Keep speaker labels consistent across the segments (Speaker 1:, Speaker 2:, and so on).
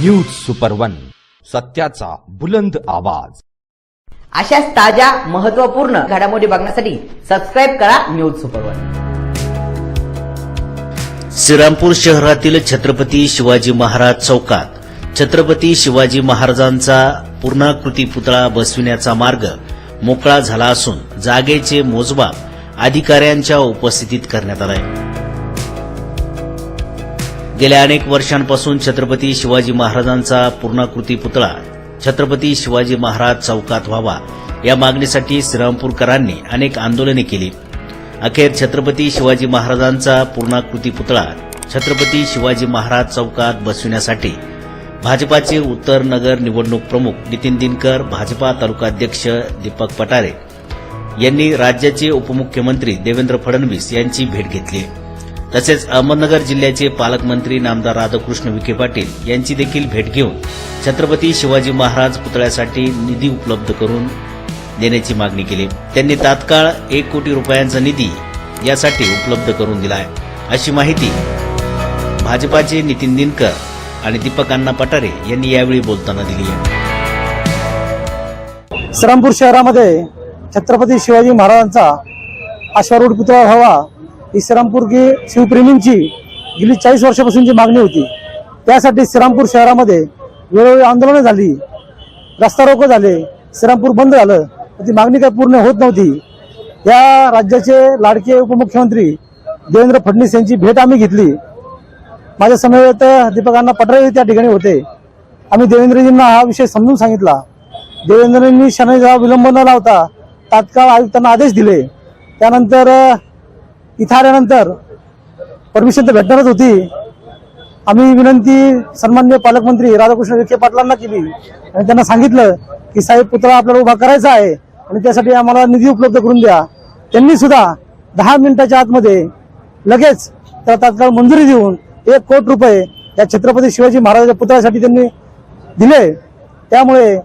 Speaker 1: News super one सत्याचा बुलंद आवाज.
Speaker 2: अशाच ताज्या महत्त्वपूर्ण घडामोडी बघण्यासाठी सबस्क्राईब करा न्यूज सुपर वन
Speaker 3: श्रीरामपूर शहरातील छत्रपती शिवाजी महाराज चौकात छत्रपती शिवाजी महाराजांचा पूर्णाकृती पुतळा बसविण्याचा मार्ग मोकळा झाला असून जागेचे मोजमाप अधिकाऱ्यांच्या उपस्थितीत करण्यात आलाय. गेल्या अनेक वर्षांपासून छत्रपती शिवाजी महाराजांचा पूर्णाकृती पुतळा छत्रपती शिवाजी महाराज चौकात व्हावा या मागणीसाठी श्रीरामपूरकरांनी अनेक आंदोलने केली. अखेर छत्रपती शिवाजी महाराजांचा पूर्णाकृती पुतळा छत्रपती शिवाजी महाराज चौकात बसविण्यासाठी भाजपाचे उत्तर नगर निवडणूक प्रमुख नितीन दिनकर भाजपा तालुकाध्यक्ष दीपक पटारे यांनी राज्याचे उपमुख्यमंत्री देवेंद्र फडणवीस यांची भेट घेतली. तसेच अहमदनगर जिल्ह्याचे पालकमंत्री नामदार राधाकृष्ण विखे पाटील यांची देखील भेट घेऊन छत्रपती शिवाजी महाराज पुतळ्यासाठी निधी उपलब्ध करून देण्याची मागणी केली. त्यांनी तात्काळ एक कोटी रुपयांचा निधी यासाठी उपलब्ध करून दिला आहे. अशी माहिती भाजपाचे नितीन दिनकर आणि दीपक अण्णा पटारे यांनी यावेळी बोलताना दिली आहे.
Speaker 4: श्रीरामपूर शहरामध्ये छत्रपती शिवाजी महाराजांचा अश्वारूढ पुतळा व्हावा ही की शिवप्रेमींची गेली चाळीस वर्षापासूनची मागणी होती. त्यासाठी श्रीरामपूर शहरामध्ये वेळोवेळी आंदोलनं झाली रस्ता रोको झाले श्रीरामपूर बंद झालं ती मागणी काही पूर्ण होत नव्हती. या राज्याचे लाडके उपमुख्यमंत्री देवेंद्र फडणवीस यांची भेट आम्ही घेतली. माझ्या समवेत दीपकांना पटरे त्या ठिकाणी होते. आम्ही देवेंद्रजींना हा विषय समजून सांगितला. देवेंद्रजींनी शनाईचा विलंब न लावता तात्काळ आयुक्तांना आदेश दिले. त्यानंतर इथं आल्यानंतर परमिशन तर भेटणारच होती. आम्ही विनंती सन्मान्य पालकमंत्री राधाकृष्ण विखे पाटलांना केली. आणि त्यांना सांगितलं की साहेब पुतळा आपल्याला उभा करायचा आहे आणि त्यासाठी आम्हाला निधी उपलब्ध करून द्या. त्यांनी सुद्धा दहा मिनिटाच्या आतमध्ये लगेच त्याला तात्काळ मंजुरी देऊन एक कोटी रुपये या छत्रपती शिवाजी महाराजांच्या पुतळ्यासाठी त्यांनी दिले. त्यामुळे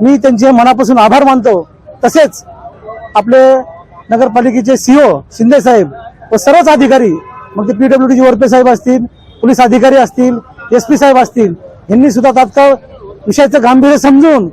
Speaker 4: मी त्यांचे मनापासून आभार मानतो. तसेच आपले नगरपालिकेचे सीओ शिंदे साहेब व सर्वच अधिकारी मग ते पीडब्ल्यूडीचे वरपे साहेब असतील पोलीस अधिकारी असतील एस पी साहेब असतील यांनी सुद्धा तात्काळ विषयाचं गांभीर्य समजून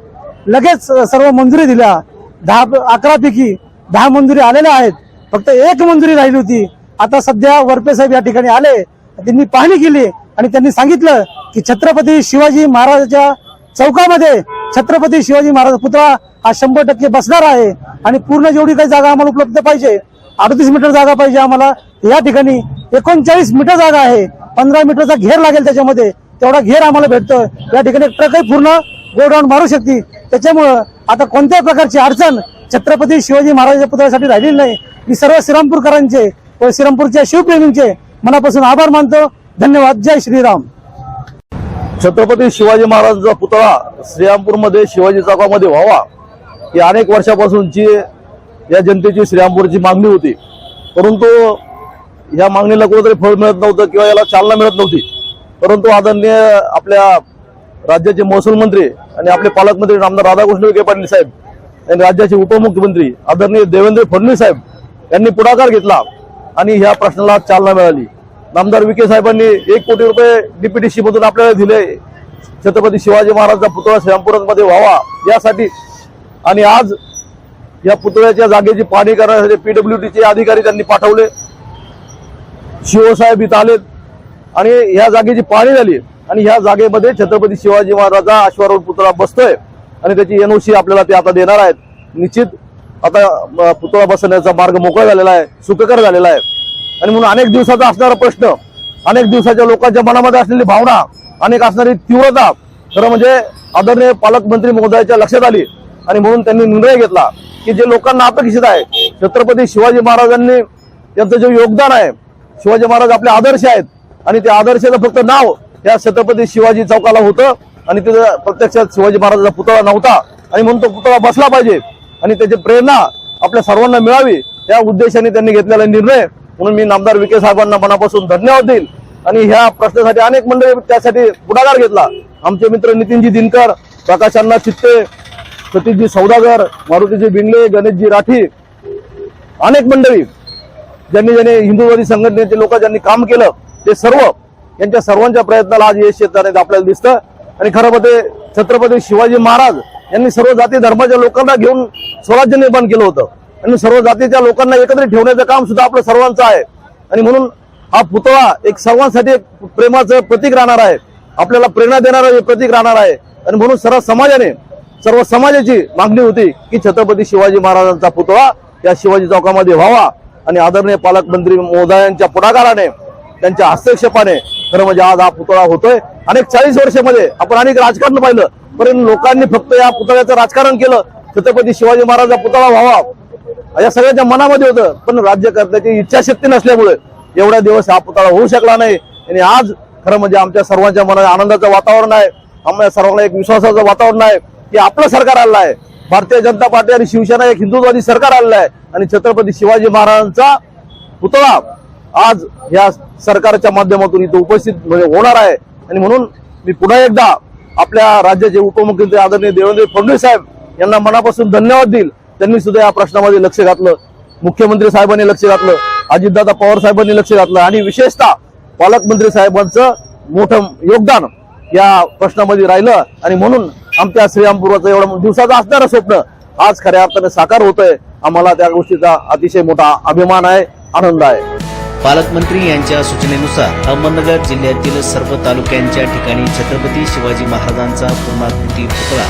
Speaker 4: लगेच सर्व मंजुरी दिल्या. दहा अकरापैकी दहा मंजुरी आलेल्या आहेत. फक्त एक मंजुरी राहिली होती. आता सध्या वरपे साहेब या ठिकाणी आले. त्यांनी पाहणी केली आणि त्यांनी सांगितलं की छत्रपती शिवाजी महाराजाच्या चौकामध्ये छत्रपती शिवाजी महाराज पुतळा हा शंभर टक्के बसणार आहे आणि पूर्ण जेवढी काही जागा आम्हाला उपलब्ध पाहिजे अडतीस मीटर जागा पाहिजे आम्हाला या ठिकाणी एकोणचाळीस मीटर जागा आहे. पंधरा मीटरचा घेर लागेल त्याच्यामध्ये तेवढा घेर आम्हाला भेटतो या ठिकाणी ट्रकही पूर्ण गोडाऊन मारू शकते. त्याच्यामुळं आता कोणत्याही प्रकारची अडचण छत्रपती शिवाजी महाराजांच्या पुतळ्यासाठी राहिलेली नाही. मी सर्व श्रीरामपूरकरांचे व श्रीरामपूरच्या शिवप्रेमींचे मनापासून आभार मानतो. धन्यवाद. जय श्रीराम.
Speaker 5: छत्रपती शिवाजी महाराजांचा पुतळा श्रीरामपूरमध्ये शिवाजी चौकामध्ये व्हावा ही अनेक वर्षापासूनची या जनतेची श्रीरामपूरची मागणी होती. परंतु या मागणीला कुठेतरी फळ मिळत नव्हतं किंवा याला चालना मिळत नव्हती. परंतु आदरणीय आपल्या राज्याचे महसूल मंत्री आणि आपले पालकमंत्री आमदार राधाकृष्ण विखे पाटील साहेब आणि राज्याचे उपमुख्यमंत्री आदरणीय देवेंद्र फडणवीस साहेब यांनी पुढाकार घेतला आणि ह्या प्रश्नाला चालना मिळाली. नामदार विखे साहेबांनी एक कोटी रुपये डीपीटीसी मधून आपल्याला दिले. छत्रपती शिवाजी महाराजचा पुतळा श्रीरामपुरामध्ये व्हावा यासाठी. आणि आज या पुतळ्याच्या जागेची पाहणी करण्यासाठी पीडब्ल्यूडीचे अधिकारी त्यांनी पाठवले. शिवसाहेब इथं आलेत. आणि ह्या जागेची पाहणी झाली. आणि ह्या जागेमध्ये छत्रपती शिवाजी महाराजा अश्वारूढ पुतळा बसतोय. आणि त्याची एनओसी आपल्याला ते आता देणार आहेत. निश्चित आता पुतळा बसवण्याचा मार्ग मोकळा झालेला आहे सुखकर झालेला आहे. आणि म्हणून अनेक दिवसाचा असणारा प्रश्न अनेक दिवसाच्या लोकांच्या मनामध्ये असलेली भावना अनेक असणारी तीव्रता खरं म्हणजे आदरणीय पालकमंत्री महोदयाच्या लक्षात आली आणि म्हणून त्यांनी निर्णय घेतला की जे लोकांना अपेक्षित आहे छत्रपती शिवाजी महाराजांनी यांचं जे योगदान आहे शिवाजी महाराज आपले आदर्श आहेत आणि त्या आदर्शाचं फक्त नाव या छत्रपती शिवाजी चौकाला होतं आणि तिथं प्रत्यक्षात शिवाजी महाराजांचा पुतळा नव्हता आणि म्हणून तो पुतळा बसला पाहिजे आणि त्याची प्रेरणा आपल्या सर्वांना मिळावी या उद्देशाने त्यांनी घेतलेला निर्णय. म्हणून मी नामदार विखे साहेबांना मनापासून धन्यवाद देईल. आणि ह्या प्रश्नासाठी अनेक मंडळी त्यासाठी पुढाकार घेतला. आमचे मित्र नितीनजी दिनकर प्रकाशांना चित्ते सतीशजी सौदागर मारुतीजी बिंगले गणेशजी राठी अनेक मंडळी ज्यांनी ज्यांनी हिंदुवादी संघटनेचे लोक ज्यांनी काम केलं ते सर्व यांच्या सर्वांच्या प्रयत्नाला आज यश येताना आपल्याला दिसतं. आणि खरं म्हणजे छत्रपती शिवाजी महाराज यांनी सर्व जाती धर्माच्या लोकांना घेऊन स्वराज्य निर्माण केलं होतं. आणि सर्व जातीच्या लोकांना एकत्रित ठेवण्याचं काम सुद्धा आपलं सर्वांचं आहे. आणि म्हणून हा पुतळा एक सर्वांसाठी एक प्रेमाचं प्रतीक राहणार आहे. आपल्याला प्रेरणा देणारं हे प्रतीक राहणार आहे. आणि म्हणून सर्व समाजाने सर्व समाजाची मागणी होती की छत्रपती शिवाजी महाराजांचा पुतळा या शिवाजी चौकामध्ये व्हावा. आणि आदरणीय पालकमंत्री महोदयांच्या पुढाकाराने त्यांच्या हस्तक्षेपाने खरं म्हणजे आज हा पुतळा होतोय. अनेक चाळीस वर्षामध्ये आपण अनेक राजकारण पाहिलं परंतु लोकांनी फक्त या पुतळ्याचं राजकारण केलं. छत्रपती शिवाजी महाराजांचा पुतळा व्हावा. या सगळ्यांच्या मनामध्ये होतं. पण राज्यकर्त्याची इच्छाशक्ती नसल्यामुळे एवढ्या दिवस हा पुतळा होऊ शकला नाही. आणि आज खरं म्हणजे आमच्या सर्वांच्या मनात आनंदाचं वातावरण आहे. आम्हाला सर्वांना एक विश्वासाचं वातावरण आहे की आपलं सरकार आलं आहे. भारतीय जनता पार्टी आणि शिवसेना एक हिंदुत्वादी सरकार आलेलं आहे. आणि छत्रपती शिवाजी महाराजांचा पुतळा आज या सरकारच्या माध्यमातून इथं उपस्थित म्हणजे होणार आहे. आणि म्हणून मी पुन्हा एकदा आपल्या राज्याचे उपमुख्यमंत्री आदरणीय देवेंद्र फडणवीस साहेब यांना मनापासून धन्यवाद देईल. त्यांनी सुद्धा या प्रश्नामध्ये लक्ष घातलं. मुख्यमंत्री साहेबांनी लक्ष घातलं. अजितदादा पवार साहेबांनी लक्ष घातलं. आणि विशेषतः पालकमंत्री साहेबांचं मोठं योगदान या प्रश्नामध्ये राहिलं. आणि म्हणून आमच्या श्रीरामपूरचं एवढं दिवसाचं असणारं स्वप्न आज खऱ्या अर्थाने साकार होतंय. आम्हाला त्या गोष्टीचा अतिशय मोठा अभिमान आहे आनंद आहे.
Speaker 3: पालकमंत्री यांच्या सूचनेनुसार अहमदनगर जिल्ह्यातील सर्व तालुक्यांच्या ठिकाणी छत्रपती शिवाजी महाराजांचा पूर्णाकृती पुतळा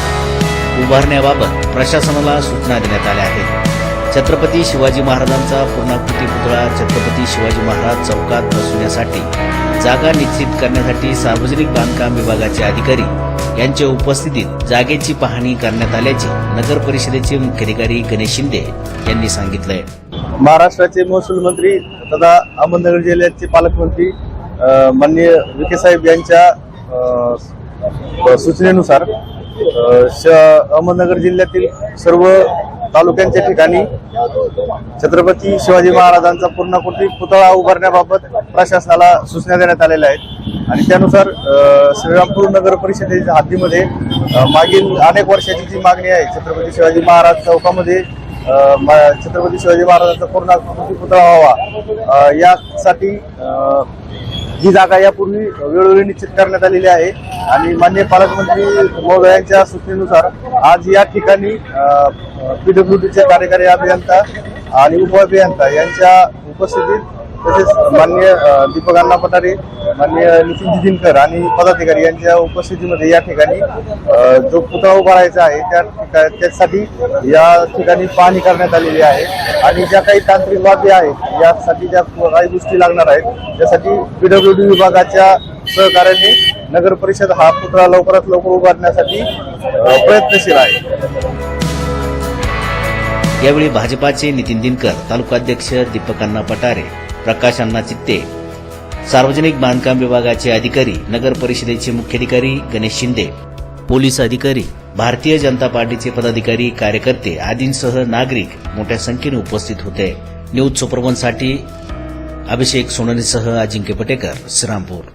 Speaker 3: उभारण्याबाबत प्रशासनाला सूचना देण्यात आल्या आहेत. छत्रपती शिवाजी महाराजांचा पूर्णाकृती पुतळा छत्रपती शिवाजी महाराज चौकात बसवण्यासाठी जागा निश्चित करण्यासाठी सार्वजनिक बांधकाम विभागाचे अधिकारी यांच्या उपस्थितीत जागेची पाहणी करण्यात आल्याचे नगर परिषदेचे मुख्याधिकारी गणेश शिंदे यांनी सांगितलंय.
Speaker 6: महाराष्ट्राचे महसूल मंत्री तथा अहमदनगर जिल्ह्याचे पालकमंत्री माननीय विखे साहेब यांच्या सूचनेनुसार अहमदनगर जिल्ह्यातील सर्व तालुक्यांच्या ठिकाणी छत्रपती शिवाजी महाराजांचा पूर्णाकृती पुतळा उभारण्याबाबत प्रशासनाला सूचना देण्यात आलेल्या आहेत. आणि त्यानुसार श्रीरामपूर नगर परिषदेच्या हद्दीमध्ये मागील अनेक वर्षाची जी मागणी आहे छत्रपती शिवाजी महाराज चौकामध्ये मा- छत्रपती शिवाजी महाराजांचा पूर्णाकृती पुतळा व्हावा यासाठी ही जागा यापूर्वी वेळोवेळी निश्चित करण्यात आलेली आहे. आणि माननीय पालकमंत्री महोदयांच्या सूचनेनुसार आज या ठिकाणी पीडब्ल्यूडीचे कार्यकारी अभियंता आणि उपअभियंता यांच्या उपस्थितीत तसेच माननीय दीपकांना दीपक अण्णा पठारे माननीय नितीन जिजिनकर आणि पदाधिकारी यांच्या उपस्थितीमध्ये या ठिकाणी जो पुतळा उभारायचा आहे त्या त्यासाठी या ठिकाणी पाहणी करण्यात आलेली आहे. आणि ज्या काही तांत्रिक बाबी आहेत यासाठी ज्या काही गोष्टी लागणार आहेत त्यासाठी पीडब्ल्यूडी विभागाच्या सहकार्याने नगर परिषद हा पुतळा लवकरात लवकर उभारण्यासाठी प्रयत्नशील आहे.
Speaker 3: यावेळी भाजपाचे नितीन दिनकर तालुकाध्यक्ष दीपकांना पटारे प्रकाश अण्णा चित्ते सार्वजनिक बांधकाम विभागाचे अधिकारी नगर परिषदेचे मुख्याधिकारी गणेश शिंदे पोलीस अधिकारी भारतीय जनता पार्टीचे पदाधिकारी कार्यकर्ते आदींसह नागरिक मोठ्या संख्येने उपस्थित होते. न्यूज सुपरवनसाठी अभिषेक सोननीसह अजिंक्य पटेकर श्रीरामपूर.